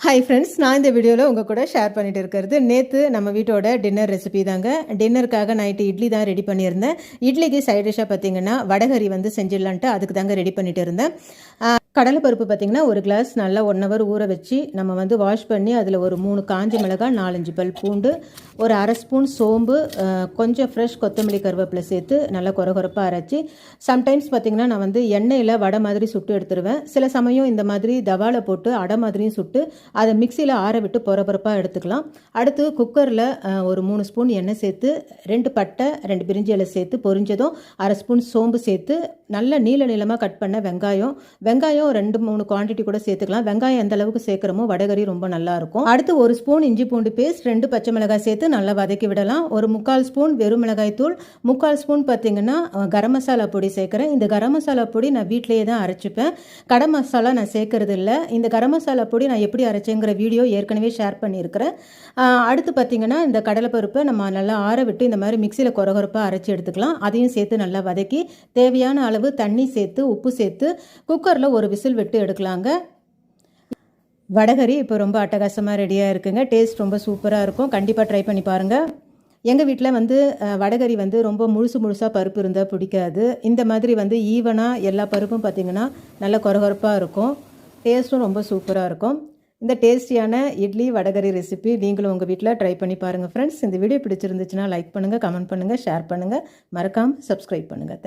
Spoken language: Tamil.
ஹாய் ஃப்ரெண்ட்ஸ் நான் இந்த வீடியோவில் உங்கள் கூட ஷேர் பண்ணிட்டு இருக்கிறது நேற்று நம்ம வீட்டோட டின்னர் ரெசிபி தாங்க. டின்னருக்காக நைட்டு இட்லி தான் ரெடி பண்ணியிருந்தேன். இட்லிக்கு சைட் டிஷ்ஷாக பார்த்தீங்கன்னா வடகறி வந்து செஞ்சிடலான்ட்டு அதுக்கு தாங்க ரெடி பண்ணிட்டு இருந்தேன். கடலைப்பருப்பு பார்த்தீங்கன்னா ஒரு கிளாஸ் நல்லா ஒன் ஹவர் ஊற வச்சு நம்ம வந்து வாஷ் பண்ணி அதில் ஒரு மூணு காஞ்ச மிளகாய் நாலஞ்சு பல் பூண்டு ஒரு அரை ஸ்பூன் சோம்பு கொஞ்சம் ஃப்ரெஷ் கொத்தமல்லி கருவேப்பிலை சேர்த்து நல்லா குறை குறைப்பாக அரைச்சி சம்டைம்ஸ் பார்த்திங்கன்னா நான் வந்து எண்ணெயில் வடை மாதிரி சுட்டு எடுத்துருவேன். சில சமயம் இந்த மாதிரி தவாலை போட்டு அடை மாதிரியும் சுட்டு அதை மிக்சியில் ஆற விட்டு பொறப்பொறப்பாக எடுத்துக்கலாம். அடுத்து குக்கரில் ஒரு மூணு ஸ்பூன் எண்ணெய் சேர்த்து ரெண்டு பட்டை ரெண்டு பிரிஞ்சி இலை சேர்த்து பொரிஞ்சதும் அரை ஸ்பூன் சோம்பு சேர்த்து நல்ல நீல நீளமாக கட் பண்ண வெங்காயம். வெங்காயம் ரெண்டு மூணு குவான்டிட்டி கூட சேர்த்துக்கலாம். வெங்காயம் எந்த அளவுக்கு சேர்க்குறமோ வடகறி ரொம்ப நல்லா இருக்கும். அடுத்து ஒரு ஸ்பூன் இஞ்சி பூண்டு பேஸ்ட் ரெண்டு பச்சை மிளகாய் சேர்த்து நல்லா வதக்கி விடலாம். ஒரு முக்கால் ஸ்பூன் வெறும் மிளகாய் தூள். முக்கால் ஸ்பூன் பார்த்தீங்கன்னா கரம் மசாலா பொடி சேர்க்குறேன். இந்த கரம் மசாலா பொடி நான் வீட்டிலேயே தான் அரைச்சிப்பேன். கடை மசாலா நான் சேர்க்கறது இல்லை. இந்த கரம் மசாலா பொடி நான் எப்படி அரைச்சேங்கிற வீடியோ ஏற்கனவே ஷேர் பண்ணியிருக்கிறேன். அடுத்து பார்த்தீங்கன்னா இந்த கடலைப்பருப்பை நம்ம நல்லா ஆற விட்டு இந்த மாதிரி மிக்சியில் குறகுறப்பாக அரைச்சி எடுத்துக்கலாம். அதையும் சேர்த்து நல்லா வதக்கி தேவையான அளவு தண்ணி சேர்த்து உப்பு சேர்த்து குக்கரில் ஒரு விசில் விட்டு எடுக்கலாங்க. வடகரி இப்போ ரொம்ப அட்டகாசமாக ரெடியாக இருக்குங்க. டேஸ்ட் ரொம்ப சூப்பராக இருக்கும். கண்டிப்பாக ட்ரை பண்ணி பாருங்கள் எங்கள் வீட்டில் வந்து வடகறி வடகரி வந்து ரொம்ப முழுசு முழுசாக பருப்பு இருந்தால் பிடிக்காது. இந்த மாதிரி வந்து ஈவனாக எல்லா பருப்பும் பார்த்திங்கன்னா நல்ல கொரகொரப்பாக இருக்கும். டேஸ்ட்டும் ரொம்ப சூப்பராக இருக்கும். இந்த டேஸ்டியான இட்லி வடகரி ரெசிபி நீங்களும் உங்கள் வீட்டில் ட்ரை பண்ணி பாருங்கள் ஃப்ரெண்ட்ஸ் இந்த வீடியோ பிடிச்சிருந்துச்சுன்னா லைக் பண்ணுங்கள் கமெண்ட் பண்ணுங்கள் ஷேர் பண்ணுங்கள் மறக்காமல் சப்ஸ்கிரைப் பண்ணுங்கள் தேங்க்